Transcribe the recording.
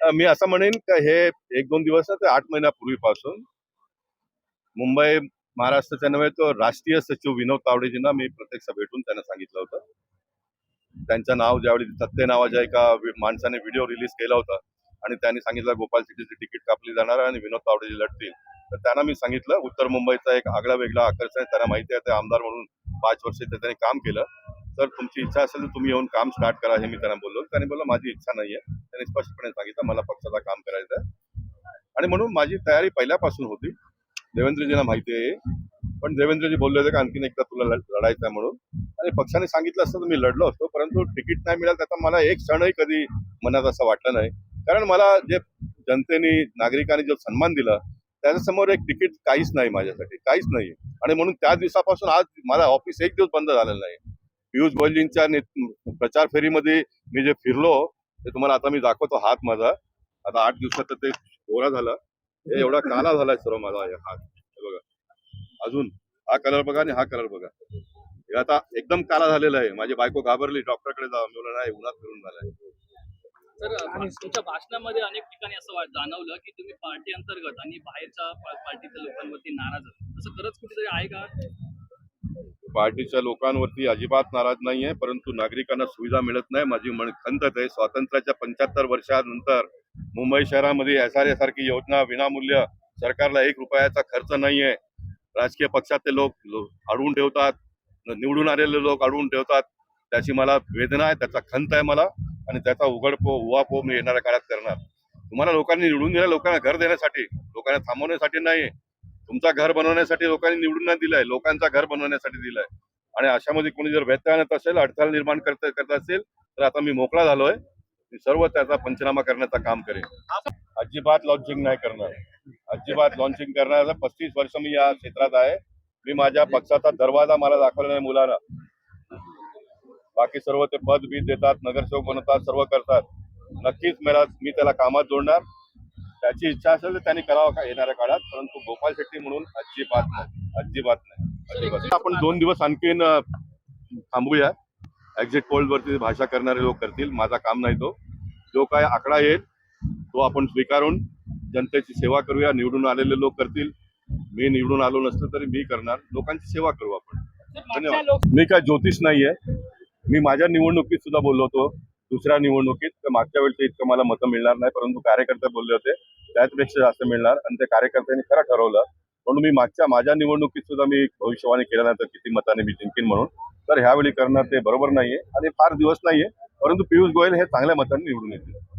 मी असं म्हणेन का हे एक दोन दिवस ते आठ महिन्यापूर्वीपासून मुंबई महाराष्ट्राच्या नव्हे तो राष्ट्रीय सचिव विनोद तावडेजींना मी प्रत्यक्ष भेटून त्यांना सांगितलं होतं. त्यांचं नाव ज्यावेळी सत्य नावाच्या एका माणसाने व्हिडिओ रिलीज केला होता आणि त्यांनी सांगितलं गोपाल सिटीची तिकीट कापली जाणार आणि विनोद तावडेजी लढतील. तर त्यांना मी सांगितलं उत्तर मुंबईचा एक आगळा वेगळा आकर्षण आहे त्यांना माहिती आहे ते आमदार म्हणून पाच वर्ष ते त्यांनी काम केलं. तर तुमची इच्छा असेल तर तुम्ही येऊन काम स्टार्ट करा हे मी त्यांना बोललो. त्यांनी बोललं माझी इच्छा नाहीये. त्यांनी स्पष्टपणे सांगितलं मला पक्षाचं काम करायचं आणि म्हणून माझी तयारी पहिल्यापासून होती. देवेंद्रजींना माहिती आहे पण देवेंद्रजी बोलले होते की आणखीन एकदा तुला लढायचं आहे म्हणून. आणि पक्षाने सांगितलं असतं तर मी लढलो असतो परंतु तिकीट नाही मिळालं त्याचा मला एक क्षणही कधी मनात असं वाटलं नाही. कारण मला जे जनतेने नागरिकांनी जो सन्मान दिला त्याच्यासमोर एक तिकीट काहीच नाही माझ्यासाठी काहीच नाही. आणि म्हणून त्या दिवसापासून आज माझा ऑफिस एक दिवस बंद झालेलं नाही. पियुष गोयलजींच्या प्रचार फेरीमध्ये मी जे फिरलो ते तुम्हाला आता मी दाखवतो हात माझा. आता आठ दिवसात तर ते गोरा झाला. हे एवढा काला झालाय सर्व माझा हात. हे बघा. अजून हा कलर बघा आणि हा कलर बघा. हे आता एकदम काला झालेला आहे. माझी बायको घाबरली. डॉक्टरकडे जा मी नाही उन्हात फिरून झालाय. सर तुमच्या भाषणामध्ये अनेक ठिकाणी असं जाणवलं की तुम्ही पार्टी अंतर्गत आणि बाहेरच्या पार्टीच्या लोकांवरती नाराज असं खरंच कुठेतरी आहे का? पार्टीच्या लोकांवरती अजिबात नाराज नाही आहे परंतु नागरिकांना सुविधा मिळत नाही. माझी म्हण खंत आहे. स्वातंत्र्याच्या पंच्याहत्तर वर्षानंतर मुंबई शहरामध्ये एस आर सारखी योजना विनामूल्य सरकारला एक रुपयाचा खर्च नाहीये राजकीय पक्षातले लोक अडवून ठेवतात. निवडून आलेले लोक अडवून ठेवतात. त्याची मला वेदना आहे. त्याचा खंत आहे मला. आणि त्याचा उघडपो उवापो मी येणाऱ्या काळात करणार. तुम्हाला लोकांनी निवडून दिल्या लोकांना घर देण्यासाठी. लोकांना थांबवण्यासाठी नाही. तुमचा घर बनवण्यासाठी लोकांनी निवडून नाही लोकांचा घर बनवण्यासाठी दिलाय. आणि अशामध्ये कोणी जर व्यत्यय आणत असेल अडथळा निर्माण करत करत असेल तर आता मी मोकळा झालोय. मी सर्व त्याचा पंचनामा करण्याचं काम करेन. अजिबात लॉन्चिंग नाही करणार. अजिबात लॉन्चिंग करणार. पस्तीस वर्ष मी या क्षेत्रात आहे. मी माझ्या पक्षाचा दरवाजा मला दाखवला नाही मुलांना. बाकी सर्व ते पद बीज देतात नगरसेवक बनवतात सर्व करतात. नक्कीच मला मी त्याला कामात जोडणार. त्याची इच्छा असेल तर त्यांनी करावं का येणाऱ्या काळात परंतु गोपाल शेट्टी म्हणून अजिबात नाही अजिबात नाही अजिबात आपण दोन दिवस आणखीन थांबूया. एक्झिट पोल वरती भाषा करणारे लोक करतील माझा काम नाही तो. जो काय आकडा येईल तो आपण स्वीकारून जनतेची सेवा करूया निवडून आलेले लोक करतील. मी निवडून आलो नसतो तरी मी करणार. लोकांची सेवा करू आपण. धन्यवाद. मी काय ज्योतिष नाहीये. मी माझ्या निवडणुकीत सुद्धा बोललो होतो. दुसऱ्या निवडणुकीत तर मागच्या वेळेस इतकं मला मतं मिळणार नाही परंतु कार्यकर्ते बोलले होते त्याचपेक्षा जास्त मिळणार. आणि ते कार्यकर्त्यांनी खरं ठरवलं. म्हणून मी मागच्या माझ्या निवडणुकीत सुद्धा मी भविष्यवाणी केलं नाही तर किती मताने मी जिंकीन म्हणून. तर ह्यावेळी करणं ते बरोबर नाहीये आणि फार दिवस नाहीये परंतु पियुष गोयल हे चांगल्या मताने निवडून येतील.